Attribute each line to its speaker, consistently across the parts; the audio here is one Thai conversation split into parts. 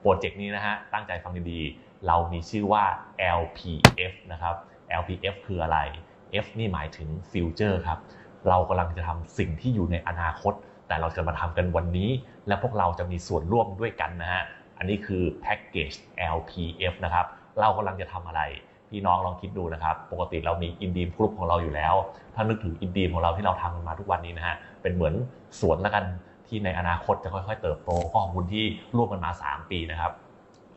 Speaker 1: โปรเจกต์นี้นะฮะตั้งใจฟังดีๆ เรามีชื่อว่า LPF นะครับ LPF คืออะไร F นี่หมายถึง Future ครับ เรากำลังจะทำสิ่งที่อยู่ในอนาคต แต่เราจะมาทำกันวันนี้ และพวกเราจะมีส่วนร่วมด้วยกันนะฮะ อันนี้คือแพ็กเกจ LPF นะครับ เรากำลังจะทำอะไร พี่น้องลองคิดดูนะครับ ปกติเรามีอินดีมกรุ๊ปของเราอยู่แล้ว ถ้านึกถึงอินดีมของเราที่เราทำกันมาทุกวันนี้นะฮะ เป็นเหมือนสวนล้วกัน ที่ในอนาคตจะค่อย ๆ เติบโตข้อมูลที่ร่วมกันมา 3 ปีนะครับ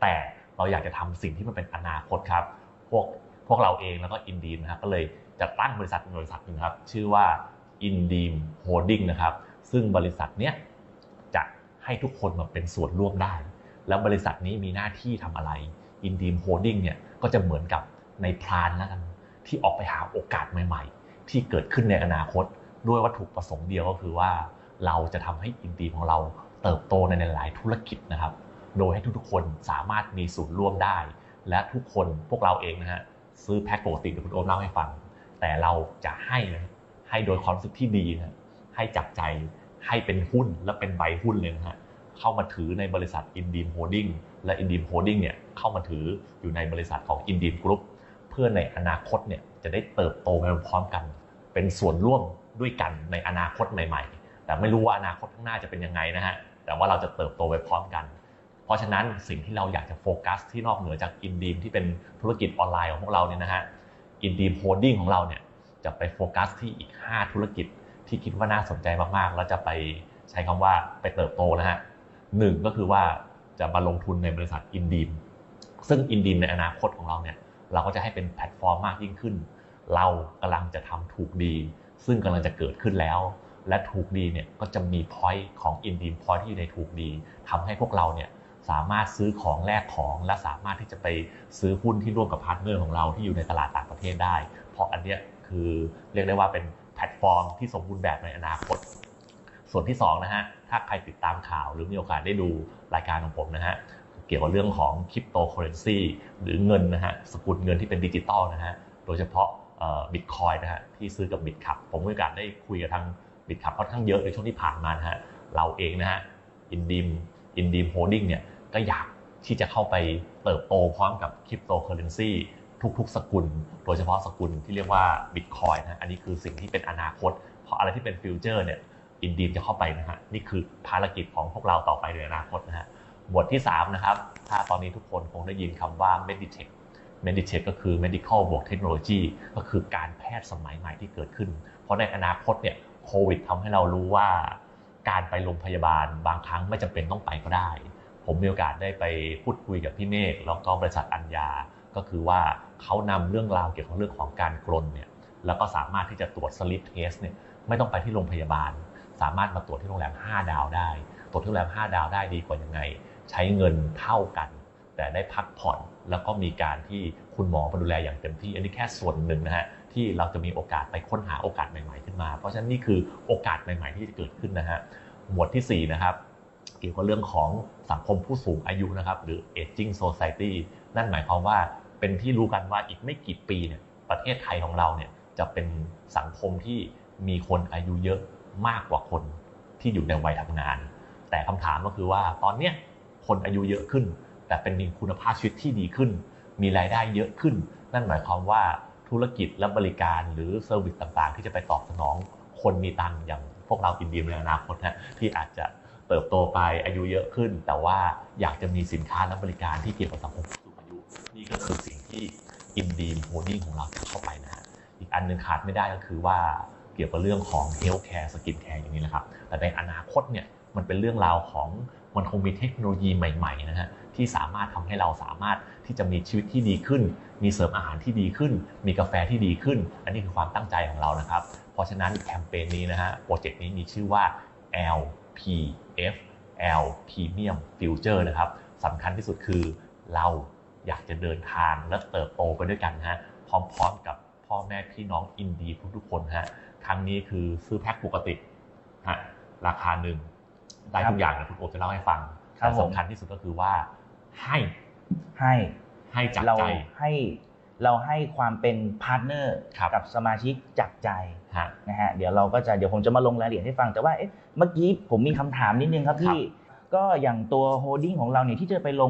Speaker 1: แต่เราอยากจะทำสิ่งที่มันเป็นอนาคตครับ พวกพวกเราเองแล้วก็อินดีมนะครับก็เลยจะตั้งบริษัทบริษัทหนึ่งครับ ชื่อว่า i n d e e m Holding นะครับ ซึ่งบริษัทเนี้ยจะให้ทุกคนมาเป็นส่วนร่วมได้ แล้วบริษัทนี้มีหน้าที่ทำอะไร i n d e e m Holding เนี่ยก็จะเหมือนกับในพรานแล้วกันที่ออกไปหาโอกาสใหม่ ๆ ที่เกิดขึ้นในอนาคตด้วยวัตถุประสงค์เดียวก็คือว่า เราจะทำให้อินดีของเราเติบโตในหลายธุรกิจนะครับ โดยให้ทุกๆคนสามารถมีส่วนร่วมได้ และทุกคนพวกเราเองนะฮะซื้อแพ็คปกติเดี๋ยวคุณโอมเล่าให้ฟัง แต่เราจะให้นะให้โดยความรู้สึกที่ดีนะให้จับใจให้เป็นหุ้นและเป็นใบหุ้นเลยนะฮะเข้ามาถือในบริษัทอินดีมโฮดดิ้งและอินดีมโฮดดิ้งเนี่ยเข้ามาถืออยู่ในบริษัทของอินดีมกรุ๊ปเพื่อในอนาคตเนี่ยจะได้เติบโตไปพร้อมกัน เป็นส่วนร่วมด้วยกันในอนาคตใหม่ ๆ แต่ไม่รู้ว่าอนาคตข้างหน้าจะเป็นยังไงนะฮะแต่ว่าเราจะเติบโตไปพร้อมกัน เพราะฉะนั้นสิ่งที่เราอยากจะโฟกัสที่นอกเหนือจากอินดีมที่เป็นธุรกิจออนไลน์ของพวกเราเนี่ยนะฮะอินดีมโฮดดิ้งของเราเนี่ยจะไปโฟกัสที่อีก 5 ธุรกิจที่คิดว่าน่าสนใจมากๆ แล้วจะไปใช้คำว่าไปเติบโตนะฮะหนึ่งก็คือว่าจะมาลงทุนในบริษัทอินดีมซึ่งอินดีมในอนาคตของเราเนี่ยเราก็จะให้เป็นแพลตฟอร์มมากยิ่งขึ้น เรากำลังจะทำถูกดี ซึ่งกำลังจะเกิดขึ้นแล้ว และถูกดีเนี่ยก็จะมีพอยต์ของอินดีมพอยต์ที่อยู่ในถูกดีทำให้พวกเราเนี่ยสามารถซื้อของแลกของ และสามารถที่จะไปซื้อหุ้นที่ร่วมกับพาร์ทเนอร์ของเราที่อยู่ในตลาดต่างประเทศได้ เพราะอันเนี้ยคือเรียกได้ว่าเป็นแพลตฟอร์มที่สมบูรณ์แบบในอนาคต ส่วนที่2นะฮะถ้าใครติดตามข่าวหรือมีโอกาสได้ดูรายการของผมนะฮะเกี่ยวกับเรื่องของคริปโตเคอเรนซีหรือเงินนะฮะสกุลเงินที่เป็นดิจิตอลนะฮะโดยเฉพาะบิตคอยนะฮะที่ซื้อกับบิตคับผมมีโอกาสได้คุยกับทาง บิตคับค่อนข้างเยอะในช่วงที่ผ่านมานะฮะเราเองนะฮะอินดีมอินดีมโฮดดิ้งเนี่ยก็อยากที่จะเข้าไปเติบโตพร้อมกับคริปโตเคอเรนซีทุกๆ สกุล โดยเฉพาะสกุลที่เรียกว่าบิตคอยนะอันนี้คือสิ่งที่เป็นอนาคต เพราะอะไรที่เป็นฟิวเจอร์เนี่ยอินดีมจะเข้าไปนะฮะนี่คือภารกิจของพวกเราต่อไปในอนาคตนะฮะบทที่ 3 นะครับ ถ้าตอนนี้ทุกคนคงได้ยินคำว่า Meditech Meditech ก็คือ medical บวกเทคโนโลยีก็คือการแพทย์สมัยใหม่ที่เกิดขึ้น เพราะในอนาคตเนี่ย โควิดทำให้เรารู้ว่า การไปโรงพยาบาลบางครั้งไม่จำเป็นต้องไปก็ได้ ผมมีโอกาสได้ไปพูดคุยกับพี่เมฆแล้วก็บริษัทอัญญา ก็คือว่าเขานำเรื่องราวเกี่ยวกับเรื่องของการกรนเนี่ยแล้วก็สามารถที่จะตรวจสลิปเทสเนี่ยไม่ต้องไปที่โรงพยาบาล สามารถมาตรวจที่โรงแรม 5 ดาวได้ ตรวจที่โรงแรม 5 ดาวได้ดีกว่ายังไง ใช้เงินเท่ากัน แต่ได้พักผ่อนแล้วก็มีการที่คุณหมอมาดูแลอย่างเต็มที่ อันนี้แค่ส่วนหนึ่งนะฮะ ที่เราจะมีโอกาสไปค้นหาโอกาสใหม่ ๆขึ้นมา เพราะฉะนั้นนี่คือโอกาสใหม่ ๆ ที่จะเกิดขึ้นนะฮะหมวดที่4นะครับเกี่ยวกับเรื่องของสังคมผู้สูงอายุนะครับ หรือ aging society นั่นหมายความว่าเป็นที่รู้กันว่าอีกไม่กี่ปีเนี่ยประเทศไทยของเราเนี่ยจะเป็นสังคมที่มีคนอายุเยอะมากกว่าคนที่อยู่ในวัยทำงาน แต่คำถามก็คือว่าตอนเนี้ยคนอายุเยอะขึ้น แต่เป็นมีคุณภาพชีวิตที่ดีขึ้น มีรายได้เยอะขึ้น นั่นหมายความว่า ธุรกิจและบริการหรือเซอร์วิสต่างๆ ที่จะไปตอบสนองคนมีตังค์อย่างพวกเราอินเดียในอนาคตนะที่อาจจะเติบโตไปอายุเยอะขึ้น แต่ว่าอยากจะมีสินค้าและบริการที่เกี่ยวกับสังคมผู้สูงอายุ นี่ก็คือสิ่งที่อินดีมโฮดดิ้งของเราจะเข้าไปนะฮะอีกอันหนึ่งขาดไม่ได้ก็คือว่าเกี่ยวกับเรื่องของเฮลท์แคร์สกินแคร์อย่างนี้แหละครับแต่ในอนาคตเนี่ย มันเป็นเรื่องราวของมันคงมีเทคโนโลยีใหม่ๆนะฮะที่สามารถทำให้เราสามารถที่จะมีชีวิตที่ดีขึ้น มีเสริมอาหารที่ดีขึ้น มีกาแฟที่ดีขึ้น อันนี้คือความตั้งใจของเรานะครับ เพราะฉะนั้นแคมเปญนี้นะฮะโปรเจกต์นี้มีชื่อว่า LPF L Premium Future นะครับสำคัญที่สุดคือเราอยากจะเดินทางและเติบโตไปด้วยกันฮะพร้อมๆกับพ่อแม่พี่น้องอินดีทุกๆคนฮะครั้งนี้คือซื้อแพ็คปกติฮะราคาหนึ่ง ได้ทุกอย่างนะคุณโอจะเล่าให้ฟัง
Speaker 2: ครับ
Speaker 1: แต่
Speaker 2: ผม
Speaker 1: สำคัญที่สุดก็คือว่าให้
Speaker 2: ให้
Speaker 1: ให้จาก
Speaker 2: เรา
Speaker 1: ใจ
Speaker 2: ให้เราให้ความเป็นพาร์ทเนอร์
Speaker 1: ครับ
Speaker 2: กับสมาชิกจากใจ
Speaker 1: ฮะ
Speaker 2: นะฮะเดี๋ยวเราก็จะเดี๋ยวผมจะมาลงรายละเอียดให้ฟังแต่ว่าเอ๊ะเมื่อกี้ผมมีคำถามนิดนึงครับพี่ก็อย่างตัวโฮดดิ้งของเราเนี่ยที่จะไปลง